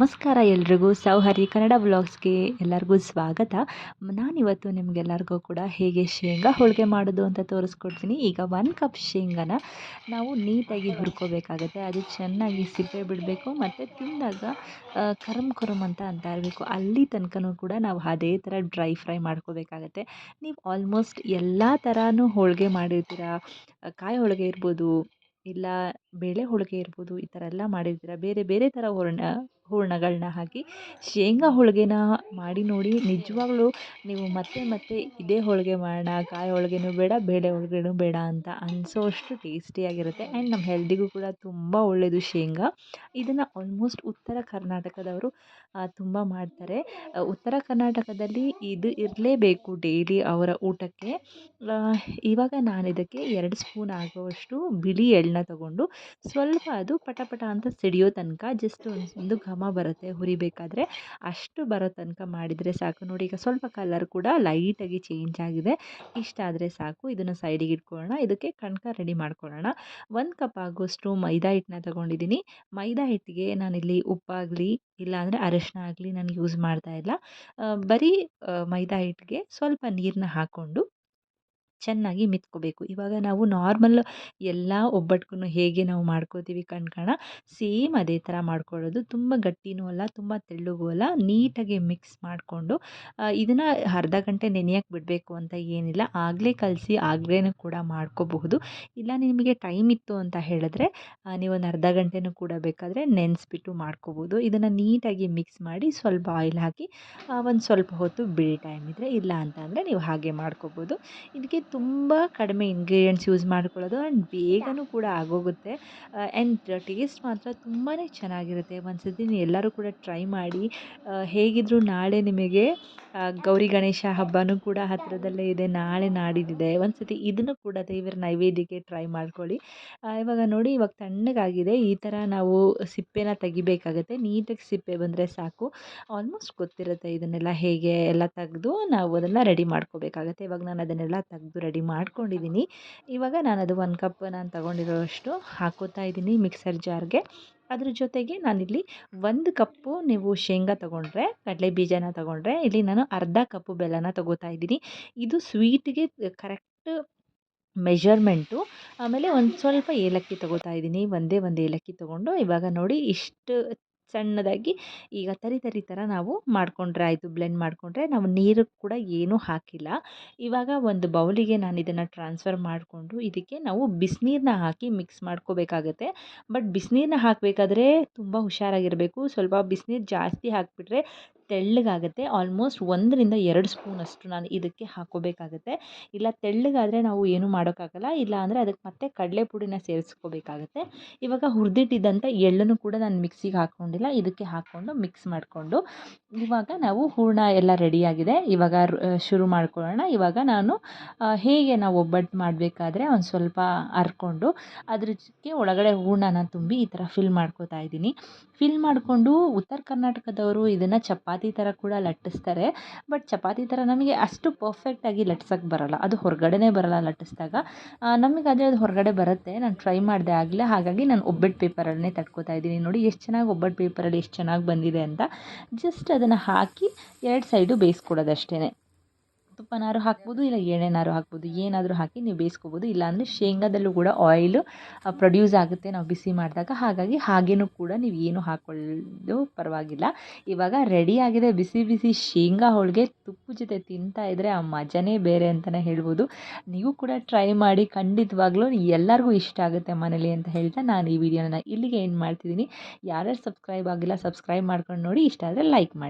ನಮಸ್ಕಾರ ಎಲ್ರಿಗೂ. ಸೌಹರಿ ಕನ್ನಡ ವ್ಲಾಗ್ಸ್ಗೆ ಎಲ್ಲರಿಗೂ ಸ್ವಾಗತ. ನಾನಿವತ್ತು ನಿಮಗೆಲ್ಲರಿಗೂ ಕೂಡ ಹೇಗೆ ಶೇಂಗಾ ಹೋಳಿಗೆ ಮಾಡೋದು ಅಂತ ತೋರಿಸ್ಕೊಡ್ತೀನಿ. ಈಗ ಒಂದು ಕಪ್ ಶೇಂಗಾನ ನಾವು ನೀಟಾಗಿ ಹುರ್ಕೋಬೇಕಾಗುತ್ತೆ. ಅದು ಚೆನ್ನಾಗಿ ಸಿಪ್ಪೆ ಬಿಡಬೇಕು ಮತ್ತು ತಿಂದಾಗ ಕರಮ್ ಕರಮ್ ಅಂತ ಅಂತ ಇರಬೇಕು ಅಲ್ಲಿ ತನಕನೂ ಕೂಡ ನಾವು ಅದೇ ಥರ ಡ್ರೈ ಫ್ರೈ ಮಾಡ್ಕೋಬೇಕಾಗತ್ತೆ. ನೀವು ಆಲ್ಮೋಸ್ಟ್ ಎಲ್ಲ ಥರನೂ ಹೋಳಿಗೆ ಮಾಡಿರ್ತೀರ? ಕಾಯಿ ಹೋಳಿಗೆ ಇರ್ಬೋದು, ಇಲ್ಲ ಬೇಳೆ ಹೋಳಿಗೆ ಇರ್ಬೋದು, ಈ ಥರ ಎಲ್ಲ ಮಾಡಿರ್ತೀರ? ಬೇರೆ ಬೇರೆ ಥರ ಹೂರ್ಣ ಹೂರಣಗಳ್ನ ಹಾಕಿ ಶೇಂಗಾ ಹೋಳಿಗೆನ ಮಾಡಿ ನೋಡಿ ನಿಜವಾಗ್ಲೂ ನೀವು ಮತ್ತೆ ಮತ್ತೆ ಇದೇ ಹೋಳಿಗೆ ಮಾಡೋಣ, ಕಾಯಿ ಹೋಳಿಗೆನೂ ಬೇಡ, ಬೇಳೆ ಹೋಳಿಗೆನೂ ಬೇಡ ಅಂತ ಅನಿಸೋವಷ್ಟು ಟೇಸ್ಟಿಯಾಗಿರುತ್ತೆ. ಆ್ಯಂಡ್ ನಮ್ಮ ಹೆಲ್ದಿಗೂ ಕೂಡ ತುಂಬ ಒಳ್ಳೆಯದು ಶೇಂಗಾ. ಇದನ್ನು ಆಲ್ಮೋಸ್ಟ್ ಉತ್ತರ ಕರ್ನಾಟಕದವರು ತುಂಬ ಮಾಡ್ತಾರೆ. ಉತ್ತರ ಕರ್ನಾಟಕದಲ್ಲಿ ಇದು ಇರಲೇಬೇಕು ಡೈಲಿ ಅವರ ಊಟಕ್ಕೆ. ಇವಾಗ ನಾನು ಇದಕ್ಕೆ ಎರಡು ಸ್ಪೂನ್ ಆಗುವಷ್ಟು ಬಿಳಿ ಎಳ್ಳನ್ನ ತಗೊಂಡು ಸ್ವಲ್ಪ ಅದು ಪಟ ಪಟ ಅಂತ ಸಿಡಿಯೋ ತನಕ ಜಸ್ಟ್ ಒಂದು ಘಮ ಬರುತ್ತೆ ಹುರಿಬೇಕಾದ್ರೆ ಅಷ್ಟು ಬರೋ ತನಕ ಮಾಡಿದರೆ ಸಾಕು. ನೋಡಿ ಈಗ ಸ್ವಲ್ಪ ಕಲರ್ ಕೂಡ ಲೈಟಾಗಿ ಚೇಂಜ್ ಆಗಿದೆ. ಇಷ್ಟ ಆದರೆ ಸಾಕು. ಇದನ್ನು ಸೈಡಿಗೆ ಇಟ್ಕೊಳ್ಳೋಣ. ಇದಕ್ಕೆ ಕಣ್ಕ ರೆಡಿ ಮಾಡ್ಕೊಳ್ಳೋಣ. ಒಂದು ಕಪ್ ಆಗುವಷ್ಟು ಮೈದಾ ಹಿಟ್ಟನ್ನ ತೊಗೊಂಡಿದ್ದೀನಿ. ಮೈದಾ ಹಿಟ್ಟಿಗೆ ನಾನಿಲ್ಲಿ ಉಪ್ಪಾಗಲಿ, ಇಲ್ಲಾಂದರೆ ಅರಶಿನ ಆಗಲಿ ನಾನು ಯೂಸ್ ಮಾಡ್ತಾ ಇಲ್ಲ. ಬರೀ ಮೈದಾ ಹಿಟ್ಟಿಗೆ ಸ್ವಲ್ಪ ನೀರನ್ನ ಹಾಕ್ಕೊಂಡು ಚೆನ್ನಾಗಿ ಮಿತ್ಕೋಬೇಕು. ಇವಾಗ ನಾವು ನಾರ್ಮಲ್ ಎಲ್ಲ ಒಬ್ಬಟ್ಟಿಗೂ ಹೇಗೆ ನಾವು ಮಾಡ್ಕೋತೀವಿ ಕಣ್ಕಣ ಸೇಮ್ ಅದೇ ಥರ ಮಾಡ್ಕೊಳ್ಳೋದು. ತುಂಬ ಗಟ್ಟಿನೂ ಅಲ್ಲ, ತುಂಬ ತೆಳ್ಳಗೂ ಅಲ್ಲ, ನೀಟಾಗಿ ಮಿಕ್ಸ್ ಮಾಡಿಕೊಂಡು ಇದನ್ನು ಅರ್ಧ ಗಂಟೆ ನೆನೆಯಕ್ಕೆ ಬಿಡಬೇಕು ಅಂತ ಏನಿಲ್ಲ. ಆಗಲೇ ಕಲಸಿ ಆಗಲೇ ಕೂಡ ಮಾಡ್ಕೋಬಹುದು. ಇಲ್ಲ ನಿಮಗೆ ಟೈಮ್ ಇತ್ತು ಅಂತ ಹೇಳಿದ್ರೆ ನೀವೊಂದು ಅರ್ಧ ಗಂಟೆನೂ ಕೂಡ ಬೇಕಾದರೆ ನೆನೆಸ್ಬಿಟ್ಟು ಮಾಡ್ಕೋಬೋದು ಇದನ್ನು ನೀಟಾಗಿ ಮಿಕ್ಸ್ ಮಾಡಿ ಸ್ವಲ್ಪ ಆಯಿಲ್ ಹಾಕಿ ಒಂದು ಸ್ವಲ್ಪ ಹೊತ್ತು ಬಿಳಿ ಟೈಮ್ ಇದ್ದರೆ ಇಲ್ಲ ಅಂತ ಅಂದರೆ ನೀವು ಹಾಗೆ ಮಾಡ್ಕೋಬೋದು ಇದಕ್ಕೆ ತುಂಬ ಕಡಿಮೆ ಇಂಗ್ರೀಡಿಯೆಂಟ್ಸ್ ಯೂಸ್ ಮಾಡ್ಕೊಳ್ಳೋದು ಆ್ಯಂಡ್ ಬೇಗನೂ ಕೂಡ ಆಗೋಗುತ್ತೆ. ಆ್ಯಂಡ್ ಟೇಸ್ಟ್ ಮಾತ್ರ ತುಂಬಾ ಚೆನ್ನಾಗಿರುತ್ತೆ. ಒಂದು ಸರ್ತಿ ಎಲ್ಲರೂ ಕೂಡ ಟ್ರೈ ಮಾಡಿ ಹೇಗಿದ್ದರೂ ನಾಳೆ ನಿಮಗೆ ಗೌರಿ ಗಣೇಶ ಹಬ್ಬನೂ ಕೂಡ ಹತ್ತಿರದಲ್ಲೇ ಇದೆ, ನಾಳೆ ನಾಡಿದ್ದಿದೆ ಒಂದು ಸತಿ ಇದನ್ನು ಕೂಡ ದೇವರ ನೈವೇದ್ಯಕ್ಕೆ ಟ್ರೈ ಮಾಡ್ಕೊಳ್ಳಿ. ಇವಾಗ ನೋಡಿ, ಇವಾಗ ತಣ್ಣಗಾಗಿದೆ. ಈ ಥರ ನಾವು ಸಿಪ್ಪೆನ ತೆಗಿಬೇಕಾಗತ್ತೆ. ನೀಟಾಗಿ ಸಿಪ್ಪೆ ಬಂದರೆ ಸಾಕು. ಆಲ್ಮೋಸ್ಟ್ ಗೊತ್ತಿರುತ್ತೆ ಇದನ್ನೆಲ್ಲ ಹೇಗೆ ಎಲ್ಲ ತೆಗೆದು ನಾವು ಅದನ್ನು ರೆಡಿ ಮಾಡ್ಕೋಬೇಕಾಗತ್ತೆ. ಇವಾಗ ನಾನು ಅದನ್ನೆಲ್ಲ ತೆಗೆದು ರೆಡಿ ಮಾಡ್ಕೊಂಡಿದ್ದೀನಿ ಇವಾಗ ನಾನು ಅದು ಒಂದು ಕಪ್ ನಾನು ತೊಗೊಂಡಿರೋಷ್ಟು ಹಾಕೋತಾ ಇದ್ದೀನಿ ಮಿಕ್ಸರ್ ಜಾರ್ಗೆ ಅದ್ರ ಜೊತೆಗೆ ನಾನಿಲ್ಲಿ ಒಂದು ಕಪ್ಪು ನೀವು ಶೇಂಗಾ ತೊಗೊಂಡ್ರೆ ಕಡಲೆ ಬೀಜನ ತೊಗೊಂಡ್ರೆ ಇಲ್ಲಿ ನಾನು ಅರ್ಧ ಕಪ್ಪು ಬೆಲ್ಲನ ತೊಗೋತಾ ಇದ್ದೀನಿ. ಇದು ಸ್ವೀಟ್ಗೆ ಕರೆಕ್ಟ್ ಮೆಜರ್ಮೆಂಟು ಆಮೇಲೆ ಒಂದು ಸ್ವಲ್ಪ ಏಲಕ್ಕಿ ತೊಗೋತಾ ಇದ್ದೀನಿ. ಒಂದೇ ಒಂದು ಏಲಕ್ಕಿ ತೊಗೊಂಡು ಇವಾಗ ನೋಡಿ ಇಷ್ಟು ಸಣ್ಣದಾಗಿ ಈಗ ತರಿ ತರಿ ಥರ ನಾವು ಮಾಡಿಕೊಂಡ್ರೆ ಆಯಿತು ಬ್ಲೆಂಡ್ ಮಾಡಿಕೊಂಡ್ರೆ ನಾವು ನೀರು ಕೂಡ ಏನೂ ಹಾಕಿಲ್ಲ. ಇವಾಗ ಒಂದು ಬೌಲಿಗೆ ನಾನು ಇದನ್ನು ಟ್ರಾನ್ಸ್ಫರ್ ಮಾಡಿಕೊಂಡು ಇದಕ್ಕೆ ನಾವು ಬಿಸಿನೀರನ್ನ ಹಾಕಿ ಮಿಕ್ಸ್ ಮಾಡ್ಕೋಬೇಕಾಗತ್ತೆ. ಬಟ್ ಬಿಸಿನೀರನ್ನ ಹಾಕಬೇಕಾದ್ರೆ ತುಂಬ ಹುಷಾರಾಗಿರಬೇಕು. ಸ್ವಲ್ಪ ಬಿಸಿನೀರು ಜಾಸ್ತಿ ಹಾಕಿಬಿಟ್ರೆ ತೆಳ್ಳಗಾಗುತ್ತೆ. ಆಲ್ಮೋಸ್ಟ್ ಒಂದರಿಂದ ಎರಡು ಸ್ಪೂನಷ್ಟು ನಾನು ಇದಕ್ಕೆ ಹಾಕ್ಕೋಬೇಕಾಗತ್ತೆ ಇಲ್ಲ ತೆಳ್ಳಗಾದರೆ ನಾವು ಏನು ಮಾಡೋಕ್ಕಾಗಲ್ಲ. ಇಲ್ಲ ಅಂದರೆ ಅದಕ್ಕೆ ಮತ್ತೆ ಕಡಲೆ ಪುಡಿನ ಸೇರಿಸ್ಕೋಬೇಕಾಗತ್ತೆ. ಇವಾಗ ಹುರಿದಿಟ್ಟಿದ್ದಂಥ ಎಳ್ಳನ್ನು ಕೂಡ ನಾನು ಮಿಕ್ಸಿಗೆ ಹಾಕ್ಕೊಂಡಿಲ್ಲ ಇದಕ್ಕೆ ಹಾಕ್ಕೊಂಡು ಮಿಕ್ಸ್ ಮಾಡಿಕೊಂಡು ಇವಾಗ ನಾವು ಹೂರಣ ಎಲ್ಲ ರೆಡಿಯಾಗಿದೆ. ಇವಾಗ ಶುರು ಮಾಡ್ಕೊಳ್ಳೋಣ. ಇವಾಗ ನಾನು ಹೇಗೆ ನಾವು ಒಬ್ಬಟ್ಟು ಮಾಡಬೇಕಾದ್ರೆ ಒಂದು ಸ್ವಲ್ಪ ಹರ್ಕೊಂಡು ಅದಕ್ಕೆ ಒಳಗಡೆ ಹೂರಣನ ತುಂಬಿ ಈ ಥರ ಫಿಲ್ ಮಾಡ್ಕೋತಾ ಇದ್ದೀನಿ. ಫಿಲ್ ಮಾಡಿಕೊಂಡು ಉತ್ತರ ಕರ್ನಾಟಕದವರು ಇದನ್ನು ಚಪಾತಿ ಥರ ಕೂಡ ಲಟ್ಟಿಸ್ತಾರೆ. ಬಟ್ ಚಪಾತಿ ಥರ ನಮಗೆ ಅಷ್ಟು ಪರ್ಫೆಕ್ಟಾಗಿ ಲಟ್ಸೋಕ್ಕೆ ಬರೋಲ್ಲ. ಅದು ಹೊರಗಡೆನೇ ಬರೋಲ್ಲ ಲಟ್ಟಿಸಿದಾಗ. ನಮಗಾದರೆ ಅದು ಹೊರಗಡೆ ಬರುತ್ತೆ. ನಾನು ಟ್ರೈ ಮಾಡಿದೆ ಆಗಲೇ. ಹಾಗಾಗಿ ನಾನು ಒಬ್ಬಟ್ಟು ಪೇಪರಲ್ಲೇ ತಟ್ಕೋತಾ ಇದ್ದೀನಿ. ನೋಡಿ ಎಷ್ಟು ಚೆನ್ನಾಗಿ ಒಬ್ಬಟ್ಟು ಪೇಪರಲ್ಲಿ ಎಷ್ಟು ಚೆನ್ನಾಗಿ ಬಂದಿದೆ ಅಂತ. ಜಸ್ಟ್ ಅದನ್ನು ಹಾಕಿ ಎರಡು ಸೈಡು ಬೇಯಿಸ್ಕೊಡೋದು ಅಷ್ಟೇ ತುಪ್ಪನಾರು ಹಾಕ್ಬೋದು, ಇಲ್ಲ ಎಣ್ಣೆನಾರು ಹಾಕ್ಬೋದು, ಏನಾದರೂ ಹಾಕಿ ನೀವು ಬೇಯಿಸ್ಕೋಬೋದು. ಇಲ್ಲಾಂದರೆ ಶೇಂಗಾದಲ್ಲೂ ಕೂಡ ಆಯಿಲು ಪ್ರೊಡ್ಯೂಸ್ ಆಗುತ್ತೆ ನಾವು ಬಿಸಿ ಮಾಡಿದಾಗ. ಹಾಗಾಗಿ ಹಾಗೇನೂ ಕೂಡ ನೀವು ಏನು ಹಾಕೊಳ್ಳೋದು ಪರವಾಗಿಲ್ಲ. ಇವಾಗ ರೆಡಿಯಾಗಿದೆ ಬಿಸಿ ಬಿಸಿ ಶೇಂಗಾ ಹೋಳಿಗೆ ತುಪ್ಪ ಜೊತೆ ತಿಂತಾ ಇದ್ದರೆ ಆ ಮಜನೇ ಬೇರೆ ಅಂತಲೇ ಹೇಳ್ಬೋದು. ನೀವು ಕೂಡ ಟ್ರೈ ಮಾಡಿ ಖಂಡಿತವಾಗ್ಲೂ ಎಲ್ಲರಿಗೂ ಇಷ್ಟ ಆಗುತ್ತೆ ಮನೇಲಿ ಅಂತ ಹೇಳ್ತಾ ನಾನು ಈ ವಿಡಿಯೋನ ಇಲ್ಲಿಗೆ ಏನು ಮಾಡ್ತಿದ್ದೀನಿ. ಯಾರ್ಯಾರು ಸಬ್ಸ್ಕ್ರೈಬ್ ಆಗಿಲ್ಲ ಸಬ್ಸ್ಕ್ರೈಬ್ ಮಾಡ್ಕೊಂಡು ನೋಡಿ. ಇಷ್ಟ ಆದರೆ ಲೈಕ್ ಮಾಡಿ.